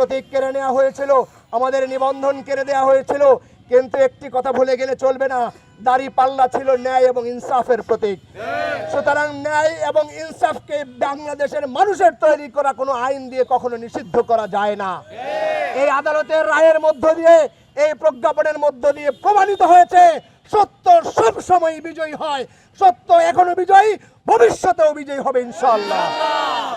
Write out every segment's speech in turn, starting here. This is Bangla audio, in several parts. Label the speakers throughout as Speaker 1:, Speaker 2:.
Speaker 1: প্রতীক কেড়ে নেওয়া হয়েছিল, আমাদের নিবন্ধন কেড়ে দেওয়া হয়েছিল, কিন্তু একটি কথা ভুলে গেলে চলবে না। দাড়ি পাল্লা ছিল ন্যায় এবং ইনসাফের প্রতীক। সুতরাং ন্যায় এবং ইনসাফকে বাংলাদেশের মানুষের তৈরি করা কোনো আইন দিয়ে কখনো নিষিদ্ধ করা যায় না। এই আদালতের রায়ের মধ্য দিয়ে, এই প্রজ্ঞাপনের মধ্য দিয়ে প্রমাণিত হয়েছে সত্য সব সময় বিজয়ী হয় সত্য এখনও বিজয়ী, ভবিষ্যতেও বিজয়ী হবে ইনশাল্লাহ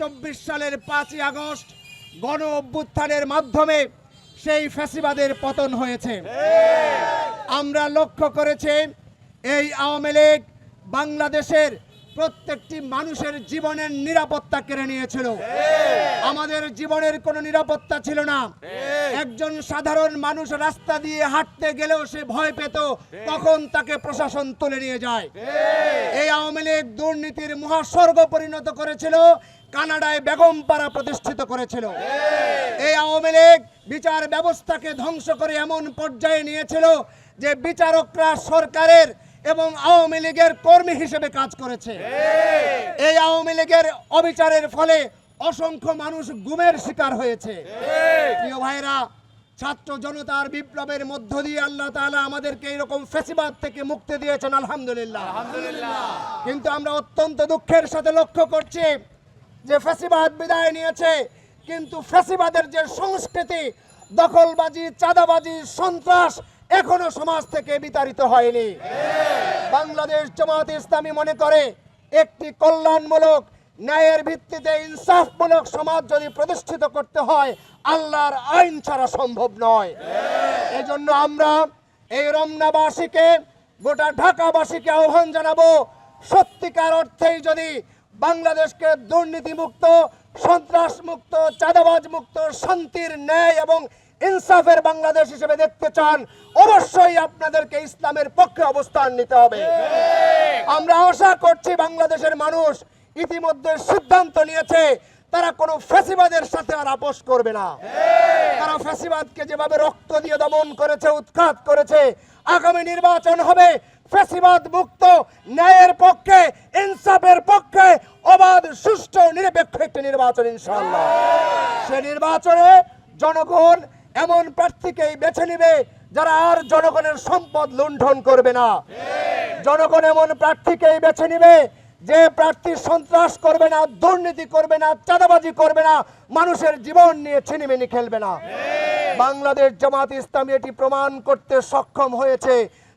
Speaker 1: চব্বিশ সালের পাঁচই আগস্ট গণ অভ্যুত্থানের মাধ্যমে সেই ফ্যাসিবাদের পতন হয়েছে। আমরা লক্ষ্য করেছি এই আওয়ামী লীগ বাংলাদেশের প্রত্যেকটি মানুষের জীবনের নিরাপত্তা কেড়ে নিয়েছিল। আমাদের জীবনের কোনো নিরাপত্তা ছিল না। একজন সাধারণ মানুষ রাস্তা দিয়ে হাঁটতে গেলেও সে ভয় পেত, তখন তাকে প্রশাসন তুলে নিয়ে যায়। এই আওয়ামী লীগ দুর্নীতির মহাস্বর্গ পরিণত করেছিল, কানাডায় বেগমপাড়া প্রতিষ্ঠিত করেছিল। এই আওয়ামী লীগ বিচার ব্যবস্থাকে ধ্বংস করে এমন পর্যায়ে নিয়েছিল যে বিচারকরা সরকারের এবং আওয়ামী লীগের কর্মী হিসেবে কাজ করেছে। এই আওয়ামী লীগের অবিচারের ফলে অসংখ্য মানুষ গুমের শিকার হয়েছে। প্রিয় ভাইরা ছাত্র জনতার বিপ্লবের মধ্য দিয়ে আল্লাহ তাআলা আমাদেরকে এরকম ফেসিবাদ থেকে মুক্তি দিয়েছেন আলহামদুলিল্লাহ। কিন্তু আমরা অত্যন্ত দুঃখের সাথে লক্ষ্য করছি যে ফেসিবাদ বিদায় নিয়েছে কিন্তু ফেসিবাদের যে সংস্কৃতি দখলবাজি চাঁদাবাজি সন্ত্রাস এখনও সমাজ থেকে বিতাড়িত হয়নি। বাংলাদেশ জামাত ইসলামী মনে করে, একটি কল্যাণমূলক, ন্যায়ের ভিত্তিতে ইনসাফমূলক সমাজ যদি প্রতিষ্ঠিত করতে হয়, আল্লাহর আইন ছাড়া সম্ভব নয়। এজন্য আমরা এই রমনাবাসীকে, গোটা ঢাকাবাসীকে আহ্বান জানাব, সত্যিকার অর্থেই যদি বাংলাদেশকে দুর্নীতি মুক্ত সন্ত্রাস মুক্ত চাঁদাবাজ মুক্ত শান্তির ন্যায় এবং ইনসাফের বাংলাদেশ হিসেবে দেখতে চান, অবশ্যই আপনাদেরকে ইসলামের পক্ষে অবস্থান নিতে হবে। আমরা আশা করছি বাংলাদেশের মানুষ ইতিমধ্যে সিদ্ধান্ত নিয়েছে, তারা কোনো ফ্যাসিবাদের সাথে আর আপোষ করবে না। তারা ফ্যাসিবাদকে যেভাবে রক্ত দিয়ে দমন করেছে, উৎখাত করেছে, আগামী নির্বাচন হবে ফ্যাসিবাদ মুক্ত, ন্যায়ের পক্ষে, ইনসাফের পক্ষে, অবাধ, সুষ্ঠু, নিরপেক্ষ একটি নির্বাচন, ইনশাআল্লাহ। সে নির্বাচনে জনগণ এমন প্রার্থীকেই বেছে নিবে যারা আর জনগণের সম্পদ লুণ্ঠন করবে না। জনগণ এমন প্রার্থীকেই বেছে নিবে যে প্রার্থী সন্ত্রাস করবে না, দুর্নীতি করবে না, চাঁদাবাজি করবে না, মানুষের জীবন নিয়ে ছিনিমিনি খেলবে না। বাংলাদেশ জামাত ইসলামী এটি প্রমাণ করতে সক্ষম হয়েছে।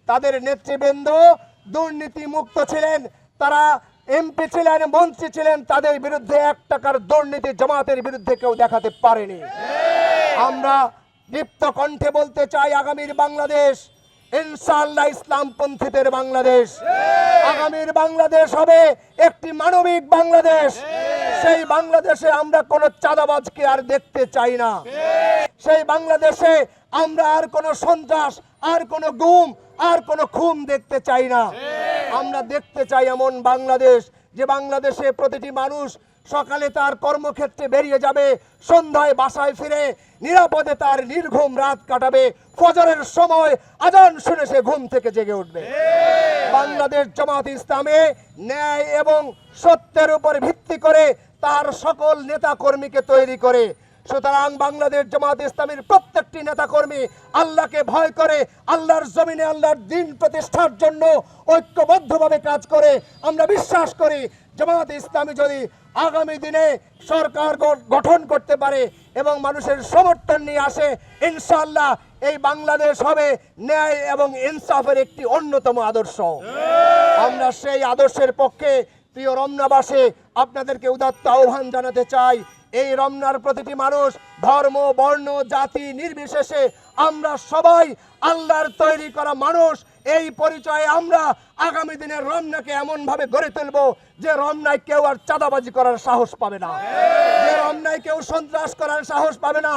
Speaker 1: তাদের নেতৃবৃন্দ দুর্নীতি মুক্ত ছিলেন, তারা এমপি ছিলেন, মন্ত্রী ছিলেন, তাদের বিরুদ্ধে এক টাকার দুর্নীতি জামাতের বিরুদ্ধে কেউ দেখাতে পারেনি। আমরা দীপ্ত কণ্ঠে বলতে চাই আগামীর বাংলাদেশ ইনশাআল্লাহ ইসলামপন্থীদের বাংলাদেশ। আগামীর বাংলাদেশ হবে একটি মানবিক বাংলাদেশ। সেই বাংলাদেশে আমরা কোনো চাঁদাবাজকে আর দেখতে চাই না। সেই বাংলাদেশে আমরা আর কোনো সন্ত্রাস আর কোনো গুম আর কোনো খুন দেখতে চাই না। আমরা দেখতে চাই এমন বাংলাদেশ যে বাংলাদেশে প্রতিটি মানুষ সকালে তার কর্মক্ষেত্রে বেরিয়ে যাবে, সন্ধ্যায় বাসায় ফিরে, নিরাপদে তার নির্ঘুম রাত কাটাবে। ফজরের সময় আজান শুনে সে ঘুম থেকে জেগে উঠবে। বাংলাদেশ জামাত ইসলামে ন্যায় এবং সত্যের উপর ভিত্তি করে তার সকল নেতা কর্মীকে তৈরি করে সুতরাং বাংলাদেশ জামাত ইসলামের প্রত্যেকটি নেতা কর্মী আল্লাহকে ভয় করে, আল্লাহর জমিনে আল্লাহর দিন প্রতিষ্ঠার জন্য ঐক্যবদ্ধভাবে কাজ করে। আমরা বিশ্বাস করি, জামাত ইসলামী যদি আগামী দিনে সরকার গঠন করতে পারে এবং মানুষের সমর্থন নিয়ে আসে, ইনশাআল্লাহ এই বাংলাদেশ হবে ন্যায় এবং ইনসাফের একটি অন্যতম আদর্শ। আমরা সেই আদর্শের পক্ষে প্রিয় রমনাবাসে, আপনাদেরকে উদাত্ত আহ্বান জানাতে চাই এই রমনার প্রতিটি মানুষ ধর্ম বর্ণ জাতি নির্বিশেষে আমরা সবাই আল্লাহর তৈরি করা মানুষ। এই পরিচয়ে আমরা আগামী দিনের রমনাকে এমন ভাবে গড়ে তুলব যে রমনায় কেউ আর চাঁদাবাজি করার সাহস পাবে না। যে রমনায় কেউ সন্ত্রাস করার সাহস পাবে না।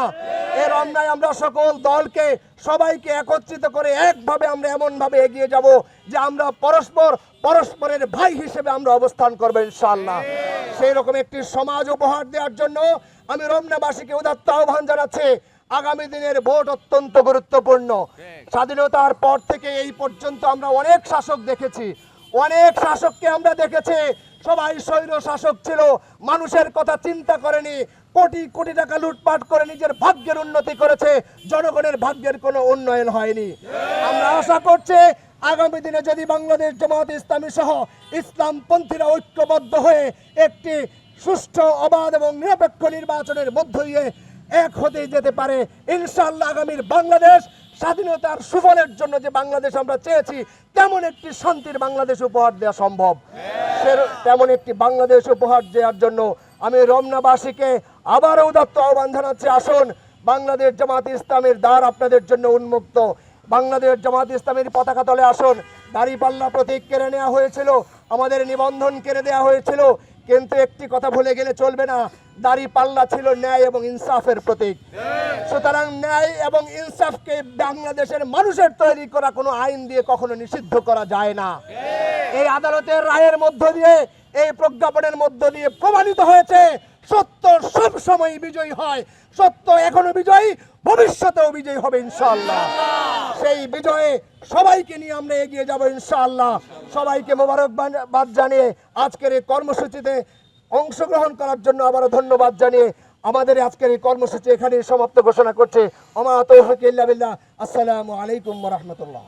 Speaker 1: এ রমনায় আমরা সকল দলকে, সবাইকে একত্রিত করে একভাবে আমরা এমন ভাবে এগিয়ে যাব যে আমরা পরস্পর, পরস্পরের ভাই হিসেবে আমরা অবস্থান করব ইনশাআল্লাহ। সেই রকম একটি সমাজ উপহার দেওয়ার জন্য আমি রমনাবাসীকে উদাত্ত আহ্বান জানাচ্ছি। আগামী দিনের ভোট অত্যন্ত গুরুত্বপূর্ণ। স্বাধীনতার পর থেকে এই পর্যন্ত আমরা অনেক শাসক দেখেছি। অনেক শাসককে আমরা দেখেছি। সবাই স্বৈর শাসক ছিল। মানুষের কথা চিন্তা করেনি। কোটি কোটি টাকা লুটপাট করে নিজের ভাগ্যের উন্নতি করেছে। জনগণের ভাগ্যের কোনো উন্নয়ন হয়নি। আমরা আশা করছি আগামী দিনে যদি বাংলাদেশ জামাত ইসলামী সহ ইসলামপন্থীরা ঐক্যবদ্ধ হয়ে একটি সুষ্ঠু অবাধ এবং নিরপেক্ষ নির্বাচনের মধ্য দিয়ে এক হতে যেতে পারে। ইনশাল্লাহ আগামীর বাংলাদেশ স্বাধীনতার সুফলের জন্য যে বাংলাদেশ আমরা চেয়েছি, তেমন একটি শান্তির বাংলাদেশ উপহার দেওয়া সম্ভব। তেমন একটি বাংলাদেশ উপহার দেওয়ার জন্য আমি রমনাবাসীকে আবারও উদাত্ত আহ্বান জানাচ্ছি, আসুন বাংলাদেশ জামাত ইসলামের দ্বার আপনাদের জন্য উন্মুক্ত। বাংলাদেশ জামাত ইসলামের পতাকা তলে আসুন। দাড়িপাল্লা প্রতীক কেড়ে নেওয়া হয়েছিল, আমাদের নিবন্ধন কেড়ে দেওয়া হয়েছিল। কিন্তু একটি কথা ভুলে গেলে চলবে না। দাড়ি পাল্লা ছিল ন্যায় এবং ইনসাফের প্রতীক। সুতরাং ন্যায় এবং ইনসাফকে বাংলাদেশের মানুষের তৈরি করা কোনো আইন দিয়ে কখনো নিষিদ্ধ করা যায় না। এই আদালতের রায়ের মধ্য দিয়ে, এই প্রজ্ঞাপনের মধ্য দিয়ে প্রমাণিত হয়েছে সত্য সব সময় বিজয়ী হয় সত্য এখনও বিজয়ী, ভবিষ্যতেও বিজয়ী হবে ইনশাআল্লাহ। সেই বিজয়ে সবাইকে নিয়ে আমরা এগিয়ে যাব ইনশাআল্লাহ। সবাইকে মোবারকবাদ জানিয়ে আজকের এই কর্মসূচিতে অংশগ্রহণ করার জন্য আবারও ধন্যবাদ জানিয়ে আমাদের আজকের এই কর্মসূচি এখানে সমাপ্ত ঘোষণা করছে। আমার তৌফিক আসসালামু আলাইকুম রহমতুল্লাহ।